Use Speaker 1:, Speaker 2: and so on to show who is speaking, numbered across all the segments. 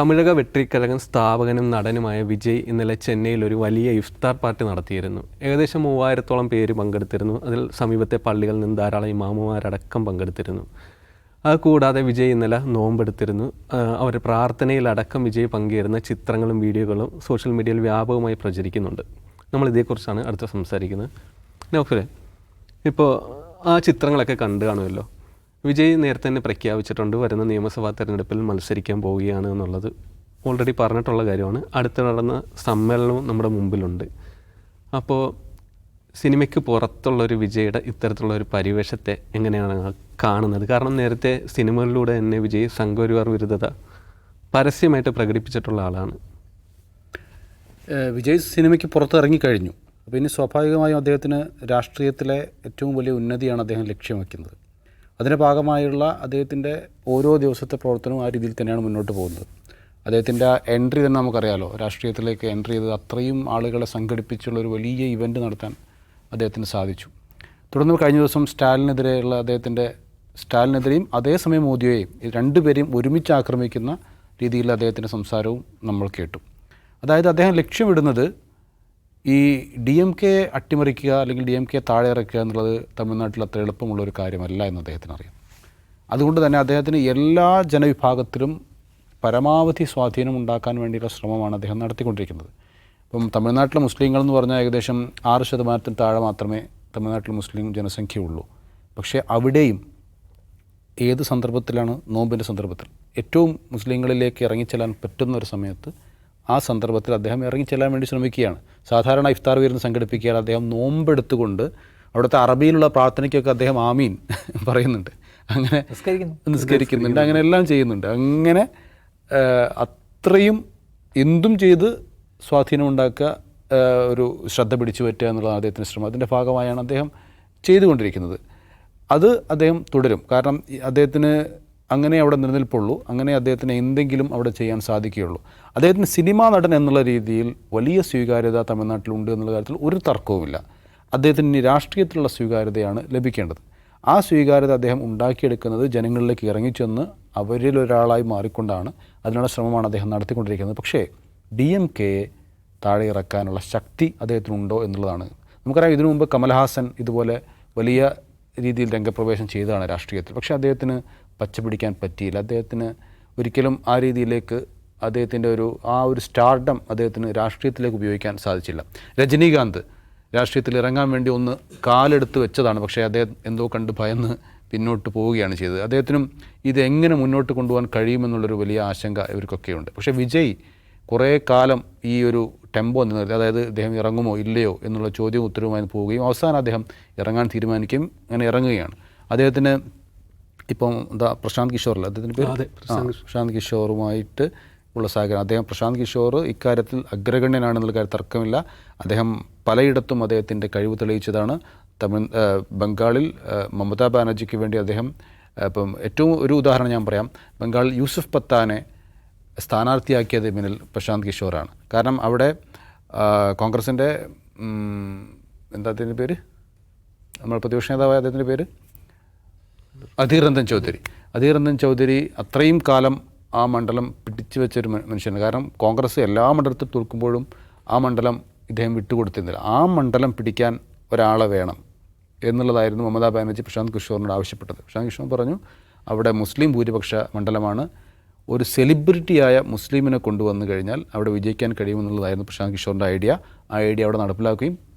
Speaker 1: തമിഴക വെട്രിക്കലകൻ സ്ഥാപകനും നടനുമായ വിജയ് ഇന്നലെ ചെന്നൈയിൽ ഒരു വലിയ ഇഫ്താർ പാർട്ടി നടത്തിയിരുന്നു. ഏകദേശം മൂവായിരത്തോളം പേര് പങ്കെടുത്തിരുന്നു. അതിൽ സമീപത്തെ പള്ളികളിൽ നിന്ന് ധാരാളം ഇമാമുമാരടക്കം പങ്കെടുത്തിരുന്നു. അത് കൂടാതെ വിജയ് ഇന്നലെ നോമ്പെടുത്തിരുന്നു. അവർ പ്രാർത്ഥനയിലടക്കം വിജയ് പങ്കുചേരുന്ന ചിത്രങ്ങളും വീഡിയോകളും സോഷ്യൽ മീഡിയയിൽ വ്യാപകമായി പ്രചരിക്കുന്നുണ്ട്. നമ്മൾ ഇതേക്കുറിച്ചാണ് അടുത്ത സംസാരിക്കുന്നത്. നൗഫിലെ ഇപ്പോൾ ആ ചിത്രങ്ങളൊക്കെ കണ്ടു കാണുമല്ലോ? വിജയ് നേരത്തെ തന്നെ പ്രഖ്യാപിച്ചിട്ടുണ്ട് വരുന്ന നിയമസഭാ തെരഞ്ഞെടുപ്പിൽ മത്സരിക്കാൻ പോവുകയാണ് എന്നുള്ളത് ഓൾറെഡി പറഞ്ഞിട്ടുള്ള കാര്യമാണ്. അടുത്ത് നടന്ന സമ്മേളനവും നമ്മുടെ മുമ്പിലുണ്ട്. അപ്പോൾ സിനിമയ്ക്ക് പുറത്തുള്ള ഒരു വിജയുടെ ഇത്തരത്തിലുള്ള ഒരു പരിവേഷത്തെ എങ്ങനെയാണ് കാണുന്നത്? കാരണം നേരത്തെ സിനിമകളിലൂടെ തന്നെ വിജയ് സംഘപരിവാർ വിരുദ്ധത പരസ്യമായിട്ട് പ്രകടിപ്പിച്ചിട്ടുള്ള ആളാണ്.
Speaker 2: വിജയ് സിനിമയ്ക്ക് പുറത്ത് ഇറങ്ങിക്കഴിഞ്ഞു അപ്പോൾ ഇനി സ്വാഭാവികമായും അദ്ദേഹത്തിന് രാഷ്ട്രീയത്തിലെ ഏറ്റവും വലിയ ഉന്നതിയാണ് അദ്ദേഹം ലക്ഷ്യം വയ്ക്കുന്നത് അതിന്റെ ഭാഗമായുള്ള അദ്ദേഹത്തിന്റെ ഓരോ ദിവസത്തെ പ്രവർത്തനവും ആ രീതിയിൽ തന്നെയാണ് മുന്നോട്ട് പോകുന്നത്. അദ്ദേഹത്തിന്റെ എൻട്രി തന്നെ നമുക്കറിയാലോ. രാഷ്ട്രീയത്തിലേക്ക് എൻട്രി ചെയ്തത് അത്രയും ആളുകളെ സംഘടിപ്പിച്ചുള്ള ഒരു വലിയ ഇവന്റ് നടത്താൻ അദ്ദേഹത്തിന് സാധിച്ചു. തുടർന്ന് കഴിഞ്ഞ ദിവസം സ്റ്റാലിനെതിരെയുള്ള അദ്ദേഹത്തിന്റെ സ്റ്റാലിനെതിരെയും അതേസമയം മോദിയെയും രണ്ടുപേരെയും ഒരുമിച്ച് ആക്രമിക്കുന്ന രീതിയിൽ അദ്ദേഹത്തിന്റെ സംസാരവും നമ്മൾ കേട്ടു. അതായത് അദ്ദേഹം ലക്ഷ്യമിടുന്നത് ഈ ഡി എം കെ അട്ടിമറിക്കുക അല്ലെങ്കിൽ ഡി എം കെ താഴെ ഇറക്കുക എന്നുള്ളത് തമിഴ്നാട്ടിൽ അത്ര എളുപ്പമുള്ള ഒരു കാര്യമല്ല എന്ന് അദ്ദേഹത്തിന് അറിയാം അതുകൊണ്ട് തന്നെ അദ്ദേഹത്തിന് എല്ലാ ജനവിഭാഗത്തിലും പരമാവധി സ്വാധീനം ഉണ്ടാക്കാൻ വേണ്ടിയുള്ള ശ്രമമാണ് അദ്ദേഹം നടത്തിക്കൊണ്ടിരിക്കുന്നത്. ഇപ്പം തമിഴ്നാട്ടിലെ മുസ്ലിങ്ങൾ എന്ന് പറഞ്ഞാൽ ഏകദേശം ആറ് ശതമാനത്തിന് താഴെ മാത്രമേ തമിഴ്നാട്ടിൽ മുസ്ലിം ജനസംഖ്യയുള്ളൂ. പക്ഷേ അവിടെയും ഏത് സന്ദർഭത്തിലാണ് നോമ്പിന്റെ സന്ദർഭത്തിൽ ഏറ്റവും മുസ്ലിങ്ങളിലേക്ക് ഇറങ്ങിച്ചെല്ലാൻ പറ്റുന്ന ഒരു സമയത്ത് ആ സന്ദർഭത്തിൽ അദ്ദേഹം ഇറങ്ങിച്ചെല്ലാൻ വേണ്ടി ശ്രമിക്കുകയാണ്. സാധാരണ ഇഫ്താർ വിരുന്ന് സംഘടിപ്പിക്കാൻ അദ്ദേഹം നോമ്പെടുത്തുകൊണ്ട് അവിടുത്തെ അറബിയിലുള്ള പ്രാർത്ഥനയ്ക്കൊക്കെ അദ്ദേഹം ആമീൻ പറയുന്നുണ്ട്. അങ്ങനെ നിസ്കരിക്കുന്നുണ്ട്. അങ്ങനെ എല്ലാം ചെയ്യുന്നുണ്ട്. അങ്ങനെ അത്രയും എന്തും ചെയ്ത് സ്വാധീനമുണ്ടാക്കുക ഒരു ശ്രദ്ധ പിടിച്ചു പറ്റുക എന്നുള്ളതാണ് അദ്ദേഹത്തിന്റെ ശ്രമം. അതിന്റെ ഭാഗമായാണ് അദ്ദേഹം ചെയ്തുകൊണ്ടിരിക്കുന്നത്. അത് അദ്ദേഹം തുടരും. കാരണം അദ്ദേഹത്തിന് അങ്ങനെ അവിടെ നിലനിൽപ്പുള്ളൂ. അങ്ങനെ അദ്ദേഹത്തിന് എന്തെങ്കിലും അവിടെ ചെയ്യാൻ സാധിക്കുകയുള്ളൂ. അദ്ദേഹത്തിന് സിനിമാ നടൻ എന്നുള്ള രീതിയിൽ വലിയ സ്വീകാര്യത തമിഴ്നാട്ടിലുണ്ട് എന്നുള്ള കാര്യത്തിൽ ഒരു തർക്കവുമില്ല. അദ്ദേഹത്തിന് ഇനി രാഷ്ട്രീയത്തിലുള്ള സ്വീകാര്യതയാണ് ലഭിക്കേണ്ടത്. ആ സ്വീകാര്യത അദ്ദേഹം ഉണ്ടാക്കിയെടുക്കുന്നത് ജനങ്ങളിലേക്ക് ഇറങ്ങിച്ചെന്ന് അവരിൽ ഒരാളായി മാറിക്കൊണ്ടാണ് അതിനുള്ള ശ്രമമാണ് അദ്ദേഹം നടത്തിക്കൊണ്ടിരിക്കുന്നത്. പക്ഷേ ഡി എം കെയെ താഴെ ഇറക്കാനുള്ള ശക്തി അദ്ദേഹത്തിനുണ്ടോ എന്നുള്ളതാണ്. നമുക്കറിയാം ഇതിനു മുമ്പ് കമൽഹാസൻ ഇതുപോലെ വലിയ രീതിയിൽ രംഗപ്രവേശം ചെയ്തതാണ് രാഷ്ട്രീയത്തിൽ. പക്ഷേ അദ്ദേഹത്തിന് പച്ചപിടിക്കാൻ പറ്റിയില്ല. അദ്ദേഹത്തിന് ഒരിക്കലും ആ രീതിയിലേക്ക് അദ്ദേഹത്തിന്റെ ഒരു ആ ഒരു സ്റ്റാർഡം അദ്ദേഹത്തിന് രാഷ്ട്രീയത്തിലേക്ക് ഉപയോഗിക്കാൻ സാധിച്ചില്ല. രജനീകാന്ത് രാഷ്ട്രീയത്തിൽ ഇറങ്ങാൻ വേണ്ടി ഒന്ന് കാലെടുത്ത് വെച്ചതാണ്. പക്ഷേ അദ്ദേഹം എന്തോ കണ്ട് ഭയന്ന് പിന്നോട്ട് പോവുകയാണ് ചെയ്തത്. അദ്ദേഹത്തിനും ഇത് എങ്ങനെ മുന്നോട്ട് കൊണ്ടുപോകാൻ കഴിയുമെന്നുള്ളൊരു വലിയ ആശങ്ക ഇവർക്കൊക്കെയുണ്ട്. പക്ഷേ വിജയ് കുറേ കാലം ഈ ഒരു ടെമ്പോ നിന്നത് അതായത് അദ്ദേഹം ഇറങ്ങുമോ ഇല്ലയോ എന്നുള്ള ചോദ്യവും ഉത്തരവുമായി പോവുകയും അവസാനം അദ്ദേഹം ഇറങ്ങാൻ തീരുമാനിക്കുകയും അങ്ങനെ ഇറങ്ങുകയാണ്. അദ്ദേഹത്തിന് ഇപ്പം എന്താ പ്രശാന്ത് കിഷോറല്ല? അദ്ദേഹത്തിന്റെ പേര്? പ്രശാന്ത് കിഷോറുമായിട്ട് ഉള്ള സഹകരണം. അദ്ദേഹം പ്രശാന്ത് കിഷോർ ഇക്കാര്യത്തിൽ അഗ്രഗണ്യനാണെന്നുള്ള കാര്യം തർക്കമില്ല. അദ്ദേഹം പലയിടത്തും അദ്ദേഹത്തിന്റെ കഴിവ് തെളിയിച്ചതാണ്. തമിഴ് ബംഗാളിൽ മമതാ ബാനർജിക്ക് വേണ്ടി അദ്ദേഹം ഇപ്പം ഏറ്റവും ഒരു ഉദാഹരണം ഞാൻ പറയാം. ബംഗാളിൽ യൂസുഫ് പത്താനെ സ്ഥാനാർത്ഥിയാക്കിയത് പിന്നിൽ പ്രശാന്ത് കിഷോറാണ്. കാരണം അവിടെ കോൺഗ്രസിന്റെ എന്താ അദ്ദേഹത്തിന്റെ പേര്? നമ്മൾ പ്രതിപക്ഷ നേതാവായ അദ്ദേഹത്തിന്റെ പേര്? അധീർ ചൗധരി. അധീർ ചൗധരി അത്രയും കാലം ആ മണ്ഡലം പിടിച്ചു വെച്ചൊരു മനുഷ്യനാണ്. കാരണം കോൺഗ്രസ് എല്ലാ മണ്ഡലത്തിൽ തോൽക്കുമ്പോഴും ആ മണ്ഡലം ഇദ്ദേഹം വിട്ടുകൊടുത്തിരുന്നില്ല. ആ മണ്ഡലം പിടിക്കാൻ ഒരാളെ വേണം എന്നുള്ളതായിരുന്നു മമതാ ബാനർജി പ്രശാന്ത് കിഷോറിനോട് ആവശ്യപ്പെട്ടത്. പ്രശാന്ത് കിഷോർ പറഞ്ഞു അവിടെ മുസ്ലിം ഭൂരിപക്ഷ മണ്ഡലമാണ്. ഒരു സെലിബ്രിറ്റിയായ മുസ്ലിമിനെ കൊണ്ടുവന്നു കഴിഞ്ഞാൽ അവിടെ വിജയിക്കാൻ കഴിയുമെന്നുള്ളതായിരുന്നു പ്രശാന്ത് കിഷോറിന്റെ ഐഡിയ. ആ ഐഡിയ അവിടെ നടപ്പിലാക്കുകയും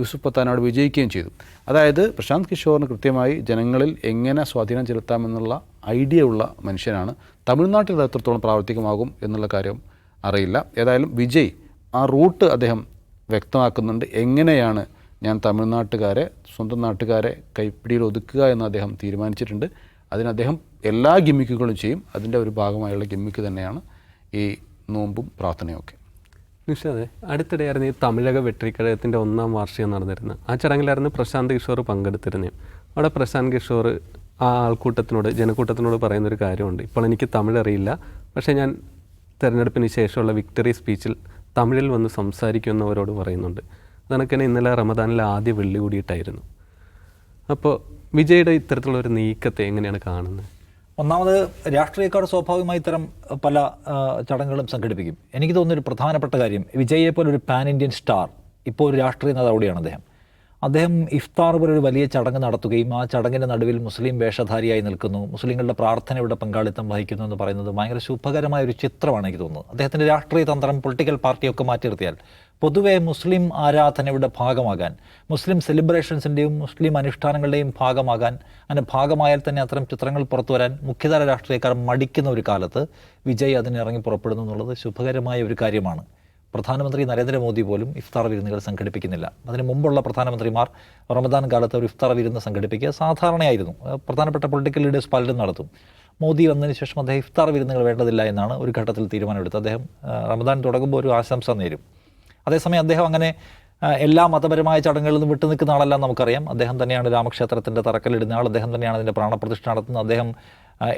Speaker 2: യൂസുഫ് പത്താൻ അവിടെ വിജയിക്കുകയും ചെയ്തു. അതായത് പ്രശാന്ത് കിഷോറിന് കൃത്യമായി ജനങ്ങളിൽ എങ്ങനെ സ്വാധീനം ചെലുത്താമെന്നുള്ള ഐഡിയ ഉള്ള മനുഷ്യനാണ്. തമിഴ്നാട്ടിൽ എത്രത്തോളം പ്രാവർത്തികമാകും എന്നുള്ള കാര്യം അറിയില്ല. ഏതായാലും വിജയ് ആ റൂട്ട് അദ്ദേഹം വ്യക്തമാക്കുന്നുണ്ട്. എങ്ങനെയാണ് ഞാൻ തമിഴ്നാട്ടുകാരെ സ്വന്തം നാട്ടുകാരെ കൈപ്പിടിയിൽ ഒതുക്കുക എന്ന് അദ്ദേഹം തീരുമാനിച്ചിട്ടുണ്ട്. അതിന് അദ്ദേഹം എല്ലാ ഗിമ്മിക്കുകളും ചെയ്യും. അതിന്റെ ഒരു ഭാഗമായുള്ള ഗിമ്മിക്ക് തന്നെയാണ് ഈ നോമ്പും പ്രാർത്ഥനയും ഒക്കെ.
Speaker 1: നിഷാദെ അടുത്തിടെയായിരുന്നു ഈ തമിഴക വെട്രിക്കഴകത്തിന്റെ ഒന്നാം വാർഷികം നടന്നിരുന്നത്. ആ ചടങ്ങിലായിരുന്നു പ്രശാന്ത് കിഷോർ പങ്കെടുത്തിരുന്നത്. അവിടെ പ്രശാന്ത് കിഷോർ ആ ആൾക്കൂട്ടത്തിനോട് ജനക്കൂട്ടത്തിനോട് പറയുന്നൊരു കാര്യമുണ്ട്. ഇപ്പോൾ എനിക്ക് തമിഴ് അറിയില്ല. പക്ഷേ ഞാൻ തിരഞ്ഞെടുപ്പിന് ശേഷമുള്ള വിക്ടറി സ്പീച്ചിൽ തമിഴിൽ വന്ന് സംസാരിക്കുന്നവരോട് പറയുന്നുണ്ട്. അതൊക്കെ ഇന്നലെ റമദാനിലെ ആദ്യ വെള്ളി കൂടിയിട്ടായിരുന്നു. അപ്പോൾ വിജയുടെ ഇത്തരത്തിലുള്ള ഒരു നീക്കത്തെ എങ്ങനെയാണ് കാണുന്നത്?
Speaker 3: ഒന്നാമത് രാഷ്ട്രീയക്കാർ സ്വാഭാവികമായി ഇത്തരം പല ചടങ്ങുകളും സംഘടിപ്പിക്കും. എനിക്ക് തോന്നുന്ന ഒരു പ്രധാനപ്പെട്ട കാര്യം വിജയെ പോലെ ഒരു പാൻ ഇന്ത്യൻ സ്റ്റാർ ഇപ്പോൾ ഒരു രാഷ്ട്രീയ നേതാവ് കൂടിയാണ് അദ്ദേഹം. അദ്ദേഹം ഇഫ്താർ പോലെ ഒരു വലിയ ചടങ്ങ് നടത്തുകയും ആ ചടങ്ങിന്റെ നടുവിൽ മുസ്ലിം വേഷധാരിയായി നിൽക്കുന്നു. മുസ്ലിങ്ങളുടെ പ്രാർത്ഥനയുടെ പങ്കാളിത്തം വഹിക്കുന്നു എന്ന് പറയുന്നത് ഭയങ്കര ശുഭകരമായ ഒരു ചിത്രമാണ് എനിക്ക് തോന്നുന്നത്. അദ്ദേഹത്തിന്റെ രാഷ്ട്രീയ തന്ത്രം പൊളിറ്റിക്കൽ പാർട്ടിയൊക്കെ മാറ്റി നിർത്തിയാൽ പൊതുവെ മുസ്ലിം ആരാധനയുടെ ഭാഗമാകാൻ മുസ്ലിം സെലിബ്രേഷൻസിന്റെയും മുസ്ലിം അനുഷ്ഠാനങ്ങളുടെയും ഭാഗമാകാൻ അങ്ങനെ ഭാഗമായാൽ തന്നെ അത്തരം ചിത്രങ്ങൾ പുറത്തു വരാൻ മുഖ്യധാര രാഷ്ട്രീയക്കാർ മടിക്കുന്ന ഒരു കാലത്ത് വിജയ് അതിനിറങ്ങി പുറപ്പെടുന്നു എന്നുള്ളത് ശുഭകരമായ ഒരു കാര്യമാണ്. പ്രധാനമന്ത്രി നരേന്ദ്രമോദി പോലും ഇഫ്താർ വിരുന്നുകൾ സംഘടിപ്പിക്കുന്നില്ല. അതിന് മുമ്പുള്ള പ്രധാനമന്ത്രിമാർ റമദാൻ കാലത്ത് ഒരു ഇഫ്താർ വിരുന്ന് സംഘടിപ്പിക്കുക സാധാരണയായിരുന്നു. പ്രധാനപ്പെട്ട പൊളിറ്റിക്കൽ ലീഡേഴ്സ് പലരും നടത്തും. മോദി വന്നതിന് ശേഷം അദ്ദേഹം ഇഫ്താർ വിരുന്നുകൾ വേണ്ടതില്ല എന്നാണ് ഒരു ഘട്ടത്തിൽ തീരുമാനമെടുത്തത്. അദ്ദേഹം റമദാൻ തുടങ്ങുമ്പോൾ ഒരു ആശംസ നേരും. അതേസമയം അദ്ദേഹം അങ്ങനെ എല്ലാ മതപരമായ ചടങ്ങുകളിൽ നിന്നും വിട്ടു നിൽക്കുന്ന ആളെല്ലാം നമുക്കറിയാം. അദ്ദേഹം തന്നെയാണ് രാമക്ഷേത്രത്തിന്റെ തറക്കല്ലിടുന്ന ആൾ. അദ്ദേഹം തന്നെയാണ് അതിന്റെ പ്രാണപ്രതിഷ്ഠ നടത്തുന്നത്. അദ്ദേഹം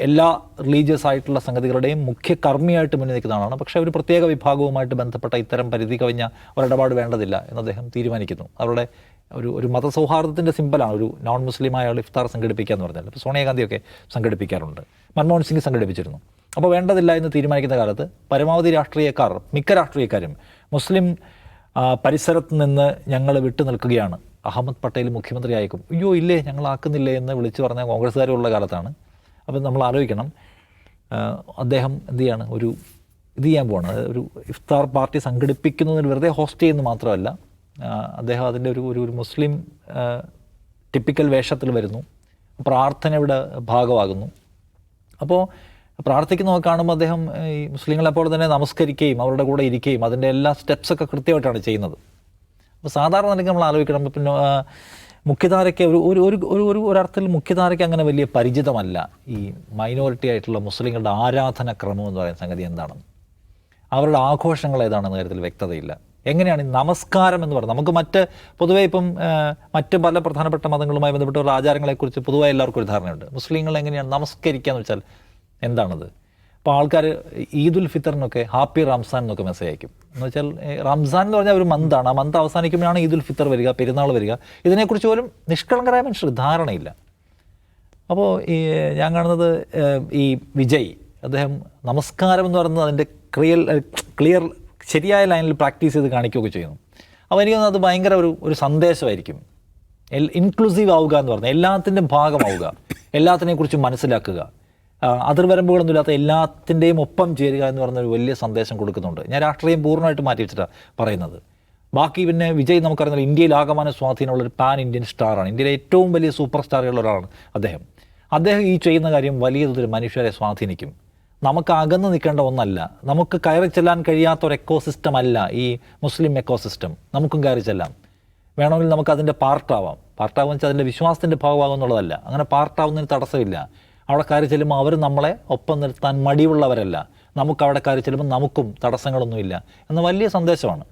Speaker 3: എല്ലാ റിലീജിയസ് ആയിട്ടുള്ള സംഗതികളുടെയും മുഖ്യ കർമ്മിയായിട്ട് മുന്നിൽ നിൽക്കുന്ന ആളാണ്. പക്ഷേ ഒരു പ്രത്യേക വിഭാഗവുമായിട്ട് ബന്ധപ്പെട്ട ഇത്തരം പരിധി കവിഞ്ഞ ഒരിടപാട് വേണ്ടതില്ല എന്ന് അദ്ദേഹം തീരുമാനിക്കുന്നു. അവരുടെ ഒരു ഒരു മതസൗഹാർദ്ദത്തിന്റെ സിമ്പലാണ് ഒരു നോൺ മുസ്ലിമായ ആൾ ഇഫ്താർ സംഘടിപ്പിക്കുക എന്ന് പറഞ്ഞാൽ. ഇപ്പോൾ സോണിയാഗാന്ധിയൊക്കെ സംഘടിപ്പിക്കാറുണ്ട്. മൻമോഹൻ സിംഗ് സംഘടിപ്പിച്ചിരുന്നു. അപ്പോൾ വേണ്ടതില്ല എന്ന് തീരുമാനിക്കുന്ന കാലത്ത് പരമാവധി രാഷ്ട്രീയക്കാർ മിക്ക രാഷ്ട്രീയക്കാരും മുസ്ലിം പരിസരത്ത് നിന്ന് ഞങ്ങൾ വിട്ടു നിൽക്കുകയാണ്. അഹമ്മദ് പട്ടേൽ മുഖ്യമന്ത്രി ആയേക്കും അയ്യോ ഇല്ലേ ഞങ്ങൾ ആക്കുന്നില്ലേ എന്ന് വിളിച്ചു പറഞ്ഞ കോൺഗ്രസ്സുകാരുള്ള കാലത്താണ്. അപ്പം നമ്മൾ ആലോചിക്കണം അദ്ദേഹം എന്ത് ചെയ്യാണ്? ഒരു ഇത് ചെയ്യാൻ പോവാണ്. ഒരു ഇഫ്താർ പാർട്ടി സംഘടിപ്പിക്കുന്നതിന് വെറുതെ ഹോസ്റ്റ് ചെയ്യുന്നത് മാത്രമല്ല അദ്ദേഹം അതിന്റെ ഒരു ഒരു മുസ്ലിം ടിപ്പിക്കൽ വേഷത്തിൽ വരുന്നു. പ്രാർത്ഥനയുടെ ഭാഗമാകുന്നു. അപ്പോൾ പ്രാർത്ഥിക്കുന്നതൊക്കെ കാണുമ്പോൾ അദ്ദേഹം ഈ മുസ്ലിങ്ങളെ പോലെ തന്നെ നമസ്കരിക്കുകയും അവരുടെ കൂടെ ഇരിക്കുകയും അതിന്റെ എല്ലാ സ്റ്റെപ്സൊക്കെ കൃത്യമായിട്ടാണ് ചെയ്യുന്നത്. അപ്പോൾ സാധാരണ നിലയ്ക്ക് നമ്മൾ ആലോചിക്കണം പിന്നെ മുഖ്യധാരയ്ക്ക് ഒരു ഒരു ഒരു ഒരു ഒരു ഒരർത്ഥത്തിൽ മുഖ്യധാരയ്ക്ക് അങ്ങനെ വലിയ പരിചിതമല്ല. ഈ മൈനോറിറ്റി ആയിട്ടുള്ള മുസ്ലിങ്ങളുടെ ആരാധന ക്രമം എന്ന് പറയുന്ന സംഗതി എന്താണ് അവരുടെ ആഘോഷങ്ങൾ ഏതാണെന്ന കാര്യത്തിൽ വ്യക്തതയില്ല. എങ്ങനെയാണ് ഈ നമസ്കാരം എന്ന് പറയുന്നത്? നമുക്ക് മറ്റ് പൊതുവേ ഇപ്പം മറ്റ് പല പ്രധാനപ്പെട്ട മതങ്ങളുമായി ബന്ധപ്പെട്ടുള്ള ആചാരങ്ങളെക്കുറിച്ച് പൊതുവായി എല്ലാവർക്കും ഒരു ധാരണയുണ്ട്. മുസ്ലിങ്ങൾ എങ്ങനെയാണ് നമസ്കരിക്കുക എന്ന് വെച്ചാൽ എന്താണത്? അപ്പോൾ ആൾക്കാർ ഈദുൽ ഫിത്തറിനൊക്കെ ഹാപ്പി റംസാൻ എന്നൊക്കെ മെസ്സേജ് അയക്കും. എന്ന് വെച്ചാൽ റംസാൻ എന്ന് പറഞ്ഞാൽ ഒരു മന്താണ്. ആ മന്ത് അവസാനിക്കുമ്പോഴാണ് ഈദുൽ ഫിത്തർ വരിക പെരുന്നാൾ വരിക. ഇതിനെക്കുറിച്ച് പോലും നിഷ്കളങ്കരായ മനുഷ്യർ ധാരണയില്ല. അപ്പോൾ ഈ ഞാൻ കാണുന്നത് ഈ വിജയ് അദ്ദേഹം നമസ്കാരം എന്ന് പറയുന്നത് അതിന്റെ ക്രിയൽ ക്ലിയർ ശരിയായ ലൈനിൽ പ്രാക്ടീസ് ചെയ്ത് കാണിക്കുകയൊക്കെ ചെയ്യുന്നു. അപ്പോൾ എനിക്ക് അത് ഭയങ്കര ഒരു ഒരു സന്ദേശമായിരിക്കും. ഇൻക്ലൂസീവ് ആവുക എന്ന് പറഞ്ഞാൽ എല്ലാത്തിന്റെയും ഭാഗമാവുക. എല്ലാത്തിനെക്കുറിച്ചും മനസ്സിലാക്കുക. അതിർവരമ്പുകളൊന്നുമില്ലാത്ത എല്ലാത്തിന്റെയും ഒപ്പം ചേരുക എന്ന് ഒരു വലിയ സന്ദേശം കൊടുക്കുന്നുണ്ട്. ഞാൻ രാഷ്ട്രീയം പൂർണമായിട്ട് മാറ്റി വെച്ചിട്ടാണ് പറയുന്നത്. ബാക്കി പിന്നെ വിജയ് നമുക്കറിയാം ഇന്ത്യയിൽ ആകമാന സ്വാധീനമുള്ള ഒരു പാൻ ഇന്ത്യൻ സ്റ്റാറാണ് ഇന്ത്യയിലെ ഏറ്റവും വലിയ സൂപ്പർ സ്റ്റാറുകളിൽ ഒരാളാണ് അദ്ദേഹം. അദ്ദേഹം ഈ ചെയ്യുന്ന കാര്യം വലിയ തോതിൽ മനുഷ്യരെ സ്വാധീനിക്കും. നമുക്ക് അകന്ന് നിൽക്കേണ്ട ഒന്നല്ല. നമുക്ക് കയറി ചെല്ലാൻ കഴിയാത്ത ഒരു എക്കോസിസ്റ്റം അല്ല ഈ മുസ്ലിം എക്കോസിസ്റ്റം നമുക്കും കയറി ചെല്ലാം. വേണമെങ്കിൽ നമുക്ക് അതിന്റെ പാർട്ടാവാം പാർട്ടാവെന്ന് വെച്ചാൽ അതിന്റെ വിശ്വാസത്തിന്റെ ഭാഗമാകും എന്നുള്ളതല്ല. അങ്ങനെ പാർട്ടാവുന്നതിന് തടസ്സമില്ല. അവിടെ കയറി ചെല്ലുമ്പോൾ അവർ നമ്മളെ ഒപ്പം നിർത്താൻ മടിയുള്ളവരല്ല നമുക്ക് അവിടെ കയറി ചെല്ലുമ്പോൾ നമുക്കും തടസ്സങ്ങളൊന്നുമില്ല എന്ന വലിയ സന്ദേശമാണ്.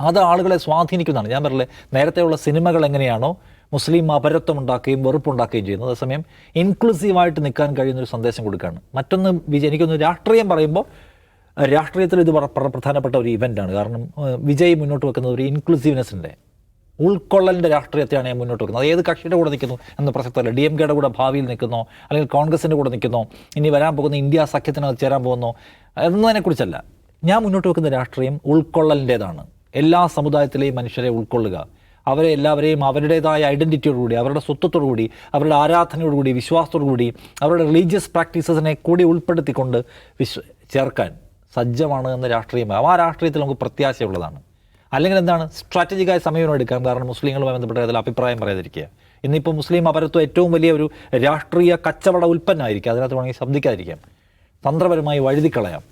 Speaker 3: അത് ആളുകളെ സ്വാധീനിക്കുന്നതാണ്. ഞാൻ പറഞ്ഞില്ലേ നേരത്തെയുള്ള സിനിമകൾ എങ്ങനെയാണോ മുസ്ലിം അപരത്വം ഉണ്ടാക്കുകയും വെറുപ്പുണ്ടാക്കുകയും ചെയ്യുന്നത്. അതേസമയം ഇൻക്ലൂസീവായിട്ട് നിൽക്കാൻ കഴിയുന്നൊരു സന്ദേശം കൊടുക്കുകയാണ്. മറ്റൊന്ന് വിജയ് എനിക്കൊന്ന് രാഷ്ട്രീയം പറയുമ്പോൾ രാഷ്ട്രീയത്തിൽ ഇത് പ്ര- പ്ര- പ്രധാനപ്പെട്ട ഒരു ഇവന്റാണ് കാരണം വിജയ് മുന്നോട്ട് വെക്കുന്നത് ഒരു ഇൻക്ലൂസീവ്നെസ്സിന്റെ ഉൾക്കൊള്ളലിന്റെ രാഷ്ട്രീയത്തെയാണ് ഞാൻ മുന്നോട്ട് വെക്കുന്നത്. അത് ഏത് കക്ഷിയുടെ കൂടെ നിൽക്കുന്നു എന്ന പ്രസക്തമല്ല. ഡി എം കെയുടെ കൂടെ ഭാവിയിൽ നിൽക്കുന്നോ അല്ലെങ്കിൽ കോൺഗ്രസിന്റെ കൂടെ നിൽക്കുന്നു ഇനി വരാൻ പോകുന്ന ഇന്ത്യ സഖ്യത്തിനകത്ത് ചേരാൻ പോകുന്നോ എന്നതിനെക്കുറിച്ചല്ല. ഞാൻ മുന്നോട്ട് വെക്കുന്ന രാഷ്ട്രീയം ഉൾക്കൊള്ളലിന്റേതാണ് എല്ലാ സമുദായത്തിലെയും മനുഷ്യരെ ഉൾക്കൊള്ളുക. അവരെ എല്ലാവരെയും അവരുടേതായ ഐഡന്റിറ്റിയോടുകൂടി അവരുടെ സ്വത്വത്തോടുകൂടി അവരുടെ ആരാധനയോടുകൂടി വിശ്വാസത്തോടുകൂടി അവരുടെ റിലീജിയസ് പ്രാക്ടീസസിനെ കൂടി ഉൾപ്പെടുത്തിക്കൊണ്ട് വിശ്വ ചേർക്കാൻ സജ്ജമാണ് എന്ന രാഷ്ട്രീയമാണ് ആ രാഷ്ട്രീയത്തിൽ നമുക്ക് പ്രത്യാശയുള്ളതാണ്. അല്ലെങ്കിൽ എന്താണ് സ്ട്രാറ്റജിക്കായ സമീപനം എടുക്കാം. കാരണം മുസ്ലിങ്ങളുമായി ബന്ധപ്പെട്ട അതിൽ അഭിപ്രായം പറയാതിരിക്കുക. ഇന്നിപ്പോൾ മുസ്ലിം അപരത്വം ഏറ്റവും വലിയ ഒരു രാഷ്ട്രീയ കച്ചവട ഉൽപ്പന്നമായിരിക്കും. അതിനകത്ത് വേണമെങ്കിൽ ശബ്ദിക്കാതിരിക്കാം തന്ത്രപരമായി വഴുതിക്കളയാം.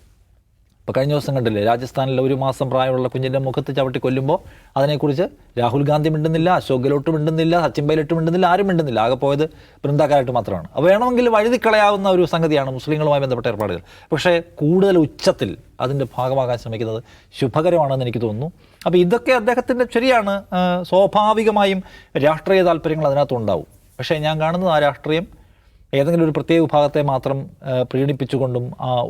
Speaker 3: ഇപ്പോൾ കഴിഞ്ഞ ദിവസം കണ്ടില്ലേ രാജസ്ഥാനിലെ ഒരു മാസം പ്രായമുള്ള കുഞ്ഞിന്റെ മുഖത്ത് ചവിട്ടി കൊല്ലുമ്പോൾ അതിനെക്കുറിച്ച് രാഹുൽ ഗാന്ധി മിണ്ടുന്നില്ല അശോക് ഗെഹ്ലോട്ട് മിണ്ടുന്നില്ല സച്ചിൻ പൈലറ്റ് മിണ്ടുന്നില്ല ആരും മിണ്ടുന്നില്ല. ആകെ പോയത് ബൃന്ദാക്കാരായിട്ട് മാത്രമാണ്. അപ്പോൾ വേണമെങ്കിൽ വഴുതിക്കളയാവുന്ന ഒരു സംഗതിയാണ് മുസ്ലിങ്ങളുമായി ബന്ധപ്പെട്ട ഏർപ്പാടുകൾ. പക്ഷേ കൂടുതൽ ഉച്ചത്തിൽ അതിന്റെ ഭാഗമാകാൻ ശ്രമിക്കുന്നത് ശുഭകരമാണെന്ന് എനിക്ക് തോന്നുന്നു. അപ്പോൾ ഇതൊക്കെ അദ്ദേഹത്തിന്റെ ശരിയാണ്. സ്വാഭാവികമായും രാഷ്ട്രീയ താല്പര്യങ്ങൾ അതിനകത്തുണ്ടാവും. പക്ഷേ ഞാൻ കാണുന്നത് ആ രാഷ്ട്രീയം ഏതെങ്കിലും ഒരു പ്രത്യേക വിഭാഗത്തെ മാത്രം പ്രീണിപ്പിച്ചുകൊണ്ടും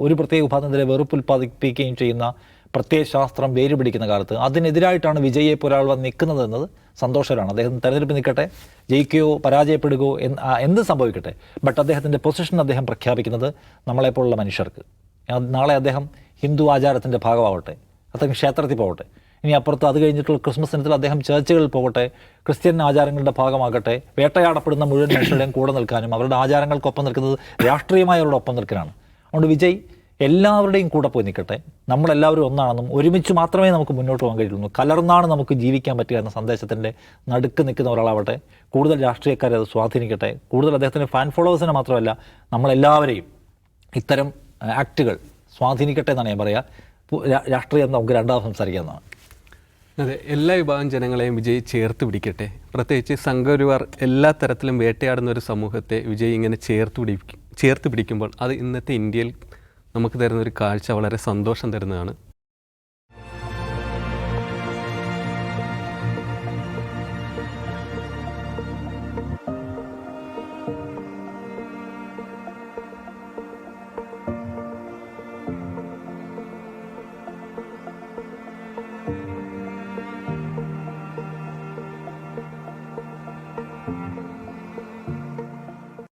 Speaker 3: ഒരു പ്രത്യേക വിഭാഗത്തിനെതിരെ വെറുപ്പ് ഉൽപ്പാദിപ്പിക്കുകയും ചെയ്യുന്ന പ്രത്യയശാസ്ത്രം വേര് പിടിക്കുന്ന കാലത്ത് അതിനെതിരായിട്ടാണ് വിജയെ ഒരാൾ വന്ന് നിൽക്കുന്നത് എന്നത് സന്തോഷകരമാണ്. അദ്ദേഹം തെരഞ്ഞെടുപ്പ് നിൽക്കട്ടെ ജയിക്കുകയോ പരാജയപ്പെടുകയോ എന്ന് എന്ത് സംഭവിക്കട്ടെ ബട്ട് അദ്ദേഹത്തിന്റെ പൊസിഷൻ അദ്ദേഹം പ്രഖ്യാപിക്കുന്നത് നമ്മളെപ്പോലുള്ള മനുഷ്യർക്ക്. നാളെ അദ്ദേഹം ഹിന്ദു ആചാരത്തിന്റെ ഭാഗമാവട്ടെ അദ്ദേഹം ക്ഷേത്രത്തിൽ പോകട്ടെ ഇനി അപ്പുറത്ത് അത് കഴിഞ്ഞിട്ടുള്ള ക്രിസ്മസ് ദിനത്തിൽ അദ്ദേഹം ചേർച്ചുകളിൽ പോകട്ടെ ക്രിസ്ത്യൻ ആചാരങ്ങളുടെ ഭാഗമാകട്ടെ വേട്ടയാടപ്പെടുന്ന മുഴുവൻ മനുഷ്യരുടെയും കൂടെ നിൽക്കാനും അവരുടെ ആചാരങ്ങൾക്കൊപ്പം നിൽക്കുന്നത് രാഷ്ട്രീയമായവരോടൊപ്പം നിൽക്കാനാണ് അതുകൊണ്ട് വിജയ് എല്ലാവരുടെയും കൂടെ പോയി നിൽക്കട്ടെ. നമ്മളെല്ലാവരും ഒന്നാണെന്നും ഒരുമിച്ച് മാത്രമേ നമുക്ക് മുന്നോട്ട് പോകാൻ കഴിയുള്ളൂ. കലർന്നാണ് നമുക്ക് ജീവിക്കാൻ പറ്റുക എന്ന സന്ദേശത്തിന്റെ നടുക്ക് നിൽക്കുന്ന ഒരാളാവട്ടെ. കൂടുതൽ രാഷ്ട്രീയക്കാരെ അത് സ്വാധീനിക്കട്ടെ. കൂടുതൽ അദ്ദേഹത്തിന്റെ ഫാൻ ഫോളോവേഴ്സിനെ മാത്രമല്ല നമ്മളെല്ലാവരെയും ഇത്തരം ആക്റ്റുകൾ സ്വാധീനിക്കട്ടെ എന്നാണ് ഞാൻ പറയുക. രാഷ്ട്രീയം നമുക്ക് രണ്ടാമത് സംസാരിക്കാവുന്നതാണ്.
Speaker 1: അതെ എല്ലാ വിഭാഗം ജനങ്ങളെയും വിജയ് ചേർത്ത് പിടിക്കട്ടെ. പ്രത്യേകിച്ച് സംഘപരിവാർ എല്ലാ തരത്തിലും വേട്ടയാടുന്ന ഒരു സമൂഹത്തെ വിജയ് ഇങ്ങനെ ചേർത്ത് പിടിക്കും ചേർത്ത് പിടിക്കുമ്പോൾ അത് ഇന്നത്തെ ഇന്ത്യയിൽ നമുക്ക് തരുന്ന ഒരു കാഴ്ച വളരെ സന്തോഷം തരുന്നതാണ്.